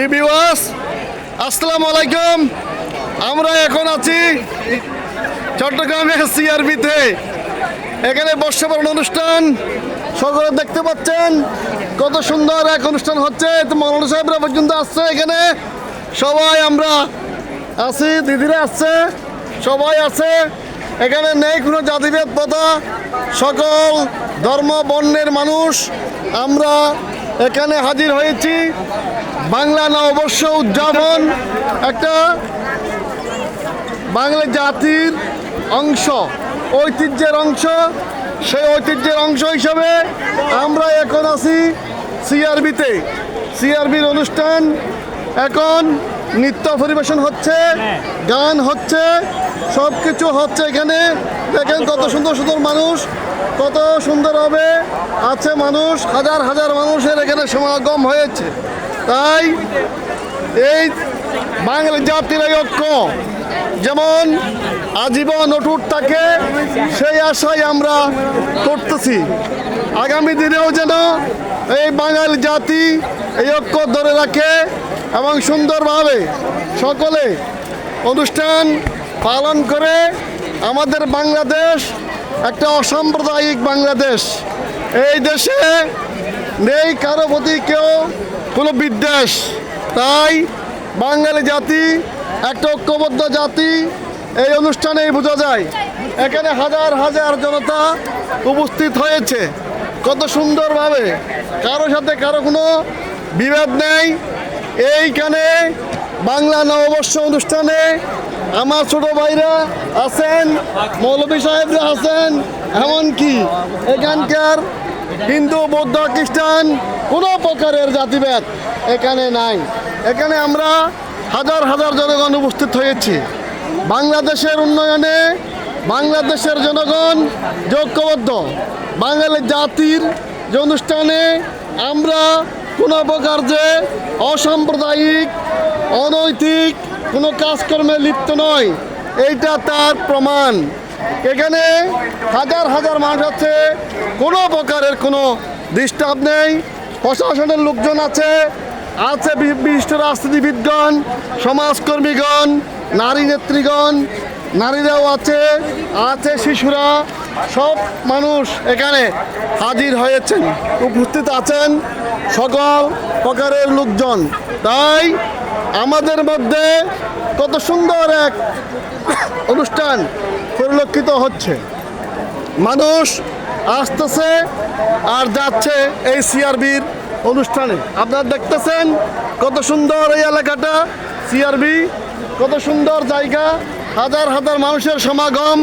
Reviewers আসসালামু আলাইকুম আমরা এখন আছি চট্টগ্রামের সিআরবিতে এখানে বর্ষবরণ অনুষ্ঠান। সকলে দেখতে পাচ্ছেন কত সুন্দর এক অনুষ্ঠান হচ্ছে। মৌলানা সাহেবরা পর্যন্ত আসছে এখানে। সবাই আমরা আছি, দিদিরা আসছে, সবাই আছে। এখানে নেই কোনো জাতিভেদ প্রথা। সকল ধর্ম, বর্ণের মানুষ। আমরা এখানে হাজির হয়েছি বাংলা নববর্ষ উদযাপন, একটা বাংলা জাতির অংশ, ঐতিহ্যের অংশ। সেই ঐতিহ্যের অংশ হিসাবে আমরা এখন আছি সিআরবিতে। সিআরবির অনুষ্ঠান এখন নৃত্য পরিবেশন হচ্ছে, গান হচ্ছে সব কিছু হচ্ছে এখানে। দেখেন কত সুন্দর সুন্দর মানুষ কত সুন্দরভাবে আছে মানুষ, হাজার হাজার মানুষের এখানে সমাগম হয়েছে। তাই এই বাংলা জাতির ঐক্য যেমন আজীবন অটুট থাকে, সেই আশাই আমরা করতেছি। আগামী দিনেও যেন এই বাঙালি জাতি এই ঐক্য ধরে রাখে এবং সুন্দরভাবে সকলে অনুষ্ঠান পালন করে আমাদের বাংলাদেশ একটা অসাম্প্রদায়িক বাংলাদেশ। এই দেশে নেই কারও প্রতি কেউ কোনো বিদ্বেষ। তাই বাঙালি জাতি, একটা ঐক্যবদ্ধ জাতি, এই অনুষ্ঠানেই বোঝা যায়, এখানে হাজার হাজার জনতা উপস্থিত হয়েছে। কত সুন্দরভাবে কারও সাথে কারও কোনো বিভেদ নেই। এইখানে বাংলা নববর্ষ অনুষ্ঠানে আমার ছোট ভাইরা আছেন, মৌলভী সাহেবরা আছেন, এমনকি এখানকার হিন্দু, বৌদ্ধ, খ্রিস্টান, কোনো প্রকারের জাতিভেদ এখানে নাই। এখানে আমরা হাজার হাজার জনগণ উপস্থিত হয়েছি। বাংলাদেশের উন্নয়নে বাংলাদেশের জনগণ যে ঐক্যবদ্ধ। বাঙালি জাতির যে অনুষ্ঠানে আমরা কোনো প্রকার যে অসাম্প্রদায়িক, অনৈতিক কোনো কাজকর্মে লিপ্ত নয়। এইটা তার প্রমাণ। এখানে হাজার হাজার মানুষ আছে, কোনো প্রকারের কোনো ডিস্টার্ব নেই। প্রশাসনের লোকজন আছে আছে বিশিষ্ট রাজনীতিবিদগণ, সমাজকর্মীগণ, নারী নেত্রীগণ, নারীরাও আছে আছে শিশুরা, সব মানুষ এখানে হাজির হয়েছেন, উপস্থিত আছেন সকল প্রকারের লোকজন। তাই আমাদের মধ্যে কত সুন্দর এক অনুষ্ঠান পরিলক্ষিত হচ্ছে। মানুষ আসতেছে আর যাচ্ছে এই সিআরবির অনুষ্ঠানে। আপনারা দেখতেছেন কত সুন্দর এই এলাকাটা, সিআরবি, কত সুন্দর জায়গা। হাজার হাজার মানুষের সমাগম,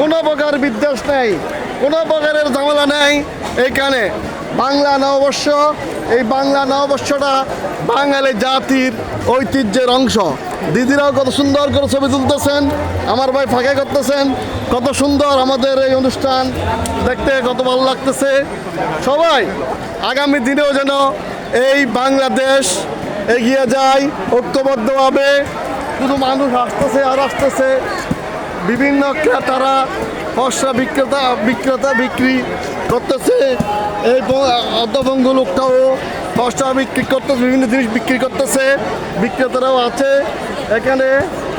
কোনো প্রকার বিদ্বেষ নেই, কোনো প্রকারের ঝামেলা নেই এইখানে। বাংলা নববর্ষ এই বাংলা নববর্ষটা বাঙালি জাতির ঐতিহ্যের অংশ। দিদিরাও কত সুন্দর করে ছবি তুলতেছেন, আমার ভাই ফাঁকে করতেছেন, কত সুন্দর আমাদের এই অনুষ্ঠান দেখতে, কত ভালো লাগতেছে। সবাই, আগামী দিনেও যেন এই বাংলাদেশ এগিয়ে যায়, ঐক্যবদ্ধভাবে। শুধু মানুষ আসতেছে আর আসতেছে, বিভিন্ন ক্রেতারা ফসা বিক্রেতা বিক্রেতা বিক্রি করতেছে। এই অর্ধভঙ্গ লোকটাও খসড়া বিক্রি করতেছে, বিভিন্ন জিনিস বিক্রি করতেছে। বিক্রেতারাও আছে। এখানে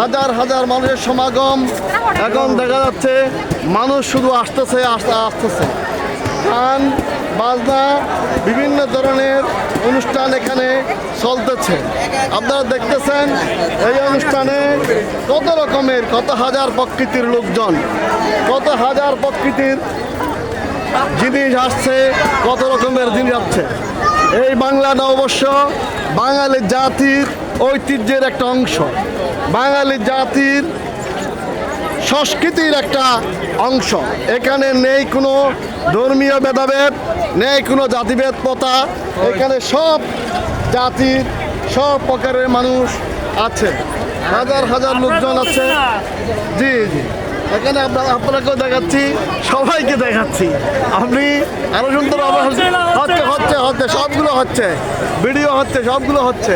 হাজার হাজার মানুষের সমাগম। এখন দেখা যাচ্ছে মানুষ শুধু আসতেছে আসতে আসতেছে। গান বাজনা বিভিন্ন ধরনের অনুষ্ঠান এখানে চলতেছে। আপনারা দেখতেছেন, এই অনুষ্ঠানে কত রকমের, কত হাজার প্রকৃতির লোকজন, কত হাজার প্রকৃতির জিনিস আসছে, কত রকমের জিনিস আসছে। এই বাংলা নববর্ষ বাঙালি জাতির ঐতিহ্যের একটা অংশ। বাঙালি জাতির সংস্কৃতির একটা অংশ। এখানে নেই কোনো ধর্মীয় ভেদাভেদ নেই কোনো জাতিভেদ প্রথা। এখানে সব জাতির সব প্রকারের মানুষ আছে। হাজার হাজার লোকজন আছে। জি জি। এখানে আপনার আপনাকেও দেখাচ্ছি সবাইকে দেখাচ্ছি। আপনি আরও সুন্দর হচ্ছে হচ্ছে হচ্ছে সবগুলো হচ্ছে। ভিডিও হচ্ছে সবগুলো হচ্ছে।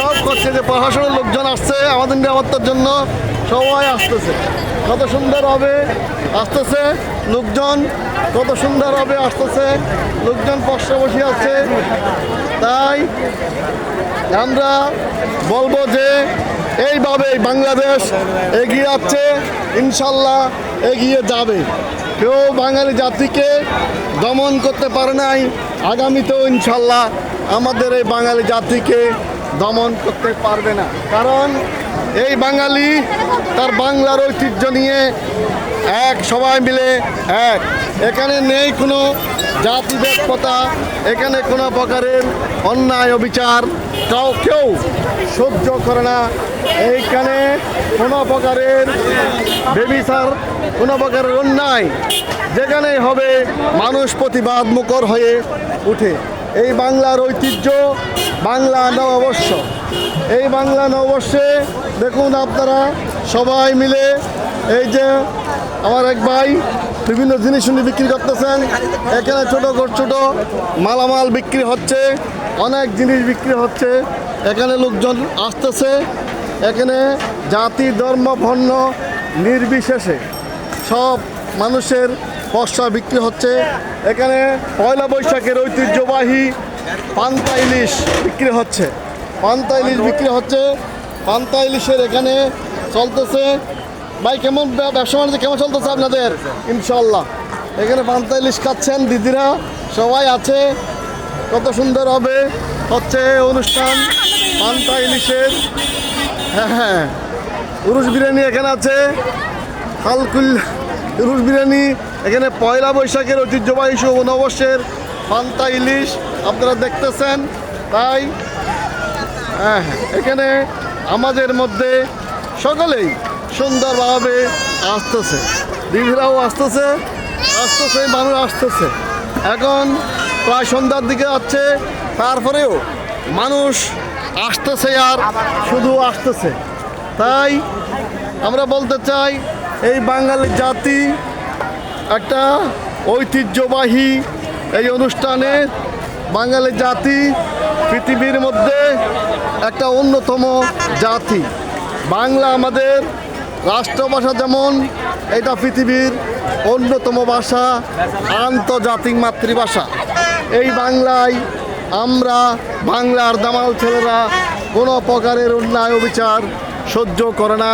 সব হচ্ছে যে প্রশাসনের লোকজন আসছে আমাদের নিরাপত্তার জন্য। সবাই আসতেছে। কত সুন্দর হবে, আসতেছে। লোকজন কত সুন্দরভাবে আসতেছে। লোকজন পশ্চে বসে আছে। তাই আমরা বলব যে এইভাবেই বাংলাদেশ এগিয়ে যাচ্ছে, ইনশাল্লাহ এগিয়ে যাবে। কেউ বাঙালি জাতিকে দমন করতে পারে নাই, আগামীতেও ইনশাল্লাহ আমাদের এই বাঙালি জাতিকে দমন করতে পারবে না। কারণ এই বাঙালি তার বাংলার ঐতিহ্য নিয়ে এক, সবাই মিলে এক। এখানে নেই কোনো জাতিভেদতা এখানে কোনো প্রকারের অন্যায় অবিচার, কাউ কেউ সহ্য করে না। এইখানে কোনো প্রকারের বেবিচার, কোনো প্রকারের অন্যায় যেখানেই হবে, মানুষ প্রতিবাদ মুখর হয়ে উঠে। এই বাংলার ঐতিহ্য, বাংলা নববর্ষ। এই বাংলা নববর্ষে দেখুন আপনারা সবাই মিলে এই যে আমার এক ভাই বিভিন্ন জিনিস উনি বিক্রি করতেছেন। এখানে ছোট ছোট মালামাল বিক্রি হচ্ছে, অনেক জিনিস বিক্রি হচ্ছে। এখানে লোকজন আসতেছে, এখানে জাতি, ধর্ম বর্ণ নির্বিশেষে সব মানুষের পশা বিক্রি হচ্ছে। এখানে পয়লা বৈশাখের ঐতিহ্যবাহী পান্তা ইলিশ বিক্রি হচ্ছে। পান্তা ইলিশ বিক্রি হচ্ছে। পান্তা ইলিশের এখানে চলতেছে। ভাই, কেমন ব্যবসা বাণিজ্য কেমন চলতেছে আপনাদের? ইনশাল্লাহ এখানে পান্তা ইলিশ খাচ্ছেন দিদিরা। সবাই আছে। কত সুন্দর হবে। হচ্ছে অনুষ্ঠান পান্তা ইলিশের। হ্যাঁ হ্যাঁ। উরুষ বিরিয়ানি এখানে আছে। হালকুল রুশ বিরিয়ানি এখানে পয়লা বৈশাখের ঐতিহ্যবাহী শুভ নববর্ষের পান্তা ইলিশ আপনারা দেখতেছেন তাই হ্যাঁ হ্যাঁ, এখানে আমাদের মধ্যে সকলেই সুন্দরভাবে আসতেছে দিদিরাও আসতেছে আসতেছে মানুষ আসতেছে। এখন প্রায় সন্ধ্যার দিকে যাচ্ছে তারপরেও মানুষ আসতেছে আর শুধু আসতেছে। তাই আমরা বলতে চাই এই বাঙালি জাতি একটা ঐতিহ্যবাহী এই অনুষ্ঠানে বাঙালি জাতি পৃথিবীর মধ্যে একটা অন্যতম জাতি। বাংলা আমাদের রাষ্ট্রভাষা যেমন, এটা পৃথিবীর অন্যতম ভাষা, আন্তর্জাতিক মাতৃভাষা। এই বাংলায় আমরা বাংলার দামাল ছেলেরা কোনো প্রকারের অন্যায় অবিচার সহ্য করে না,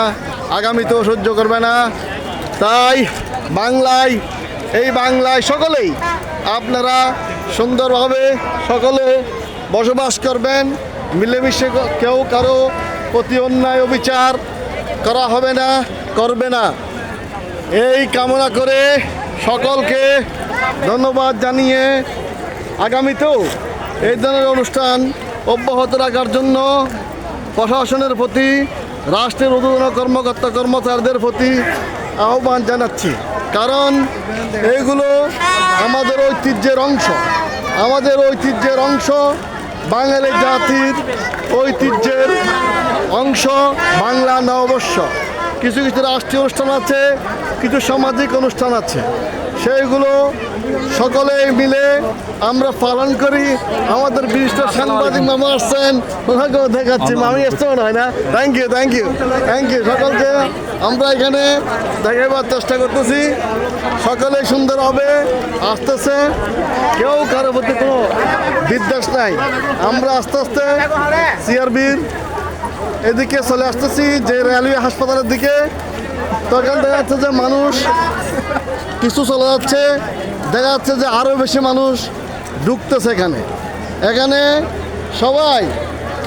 আগামীতেও সহ্য করবে না। তাই বাংলায়, এই বাংলায় সকলেই আপনারা সুন্দরভাবে সকলে বসবাস করবেন। মিলেমিশে কেউ কারও প্রতি অন্যায় অবিচার করা হবে না, করবে না। এই কামনা করে সকলকে ধন্যবাদ জানিয়ে আগামীতেও এই ধরনের অনুষ্ঠান অব্যাহত রাখার জন্য প্রশাসনের প্রতি, রাষ্ট্রের উদ্বোধন কর্মকর্তা কর্মচারীদের প্রতি আহ্বান জানাচ্ছি। কারণ এগুলো আমাদের ঐতিহ্যের অংশ। আমাদের ঐতিহ্যের অংশ বাঙালি জাতির ঐতিহ্যের অংশ বাংলা নববর্ষ কিছু কিছু রাষ্ট্রীয় অনুষ্ঠান আছে, কিছু সামাজিক অনুষ্ঠান আছে। সেইগুলো সকলে মিলে আমরা পালন করি। আমাদের বিশিষ্ট সাংবাদিক মামা আসছেন। ওনাকেও দেখাচ্ছি। মামি আসতে মনে হয় না? Thank you thank you thank you সকলকে আমরা এখানে দেখাবার চেষ্টা করতেছি। সকলে সুন্দর হবে আসতেছে। কেউ কারও প্রতি কোনো বিদ্বেষ নাই। আমরা আস্তে আস্তে সিআরবির এদিকে চলে আসতেছি যে রেলওয়ে হাসপাতালের দিকে। তখন দেখা যাচ্ছে যে মানুষ কিছু চলে যাচ্ছে। দেখা যাচ্ছে যে আরও বেশি মানুষ ঢুকতেছে এখানে। এখানে সবাই,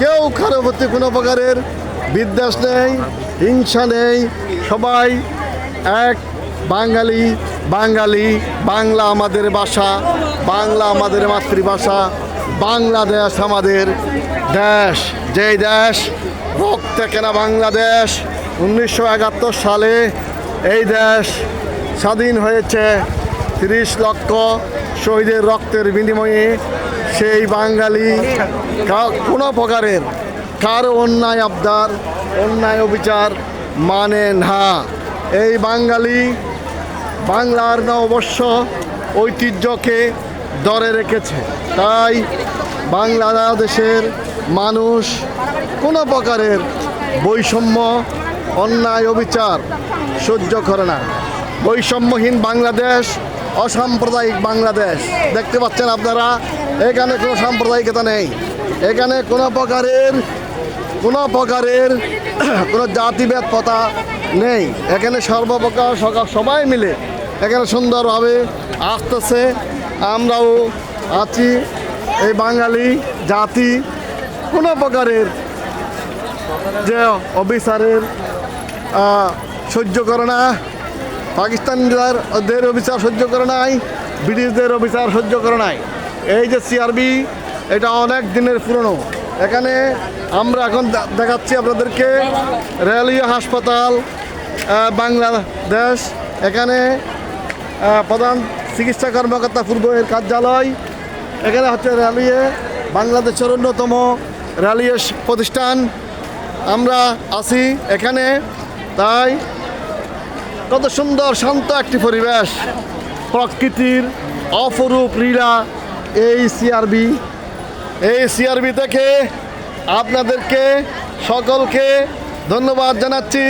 কেউ কারও প্রতি কোনো প্রকারের বিদ্বেষ নেই, হিংসা নেই, সবাই এক বাঙালি বাঙালি, বাংলা আমাদের ভাষা, বাংলা আমাদের মাতৃভাষা, বাংলাদেশ আমাদের দেশ। যেই দেশ, রক্তে কেনা বাংলাদেশ, উনিশশো একাত্তর সালে এই দেশ স্বাধীন হয়েছে। তিরিশ লক্ষ শহীদের রক্তের বিনিময়ে সেই বাঙালি কোনো প্রকারের কারও অন্যায় আবদার, অন্যায় অবিচার মানে না। এই বাঙালি বাংলার না অবশ্য ঐতিহ্যকে ধরে রেখেছে। তাই বাংলাদেশের মানুষ কোনো প্রকারের বৈষম্য, অন্যায়, অবিচার সহ্য করে না। বৈষম্যহীন বাংলাদেশ অসাম্প্রদায়িক বাংলাদেশ। দেখতে পাচ্ছেন আপনারা, এখানে কোনো সাম্প্রদায়িকতা নেই। এখানে কোনো প্রকারের কোনো প্রকারের কোনো জাতিভেদ পথা নেই। এখানে সর্বপ্রকার সকা- সবাই মিলে এখানে সুন্দরভাবে আসতেছে। আমরাও আছি। এই বাঙালি জাতি কোনো প্রকারের যে অফিসারের সহ্য করে না। পাকিস্তানিদের অফিসার সহ্য করে নাই, ব্রিটিশদের অফিসার সহ্য করে নাই। এই যে সিআরবি এটা অনেক দিনের পুরনো। এখানে আমরা এখন দেখাচ্ছি আপনাদেরকে রেলওয়ে হাসপাতাল বাংলাদেশ। এখানে প্রধান চিকিৎসা কর্মকর্তা পূর্ব এর কার্যালয়। এখানে হচ্ছে রেলওয়ে, বাংলাদেশের অন্যতম রেলওয়ে প্রতিষ্ঠান। আমরা আছি এখানে, তাই কত সুন্দর, শান্ত একটি পরিবেশ। প্রকৃতির অপরূপ লীলা এই সিআরবি এই সিআরবি থেকে আপনাদেরকে সকলকে ধন্যবাদ জানাচ্ছি।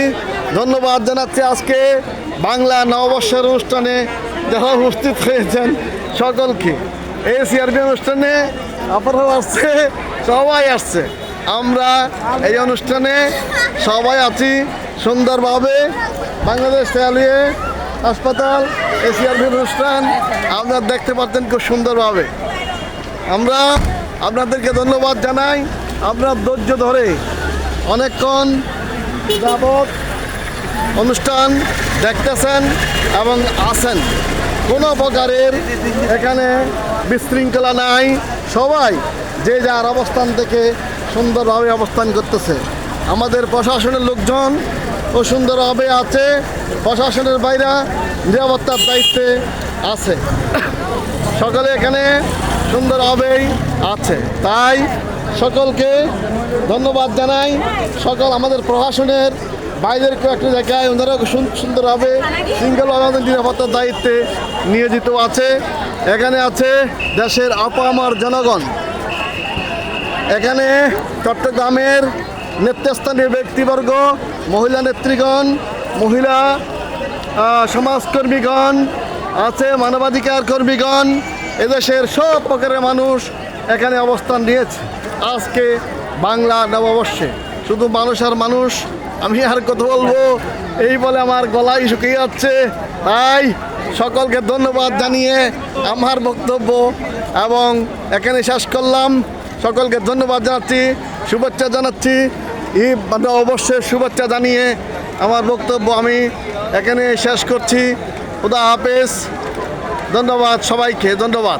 ধন্যবাদ জানাচ্ছি আজকে বাংলা নববর্ষের অনুষ্ঠানে যারা উপস্থিত হয়েছেন সকলকে। এই সিআরবি অনুষ্ঠানে আপনারাও আসছে, সবাই আসছে। আমরা এই অনুষ্ঠানে সবাই আছি সুন্দরভাবে। বাংলাদেশ রেলওয়ে হাসপাতাল এসিআরবি অনুষ্ঠান, আপনারা দেখতে পাচ্ছেন খুব সুন্দরভাবে। আমরা আপনাদেরকে ধন্যবাদ জানাই। আপনার ধৈর্য ধরে অনেকক্ষণ যাবৎ অনুষ্ঠান দেখতেছেন এবং আসেন কোনো প্রকারের এখানে বিশৃঙ্খলা নাই। সবাই যে যার অবস্থান থেকে সুন্দরভাবে অবস্থান করতেছে। আমাদের প্রশাসনের লোকজন ও সুন্দরভাবে আছে, প্রশাসনের বাইরে নিরাপত্তার দায়িত্বে আছে। সকলে এখানে সুন্দরভাবেই আছে। তাই সকলকে ধন্যবাদ জানাই। সকল আমাদের প্রশাসনের বাইরের কয়েকটি জায়গায় ওনারা সুন- সুন্দরভাবে সিঙ্গেল আমাদের নিরাপত্তার দায়িত্বে নিয়োজিত আছে। এখানে আছে দেশের আপামার জনগণ। এখানে চট্টগ্রামের নেতৃস্থানীয় ব্যক্তিবর্গ, মহিলা নেত্রীগণ, মহিলা সমাজকর্মীগণ আছে, মানবাধিকার কর্মীগণ, এদেশের সব প্রকারের মানুষ এখানে অবস্থান নিয়েছে। আজকে বাংলা নববর্ষে শুধু মানুষ আর মানুষ, আমি আর কথা বলব, এই বলে আমার গলায় শুকিয়ে যাচ্ছে। তাই সকলকে ধন্যবাদ জানিয়ে আমার বক্তব্য এবং এখানে শেষ করলাম। সকলকে ধন্যবাদ জানাচ্ছি, শুভেচ্ছা জানাচ্ছি। ঈদ মানে অবশ্যই শুভেচ্ছা জানিয়ে আমার বক্তব্য আমি এখানে শেষ করছি। খুদা হাফেজ। ধন্যবাদ সবাইকে, ধন্যবাদ।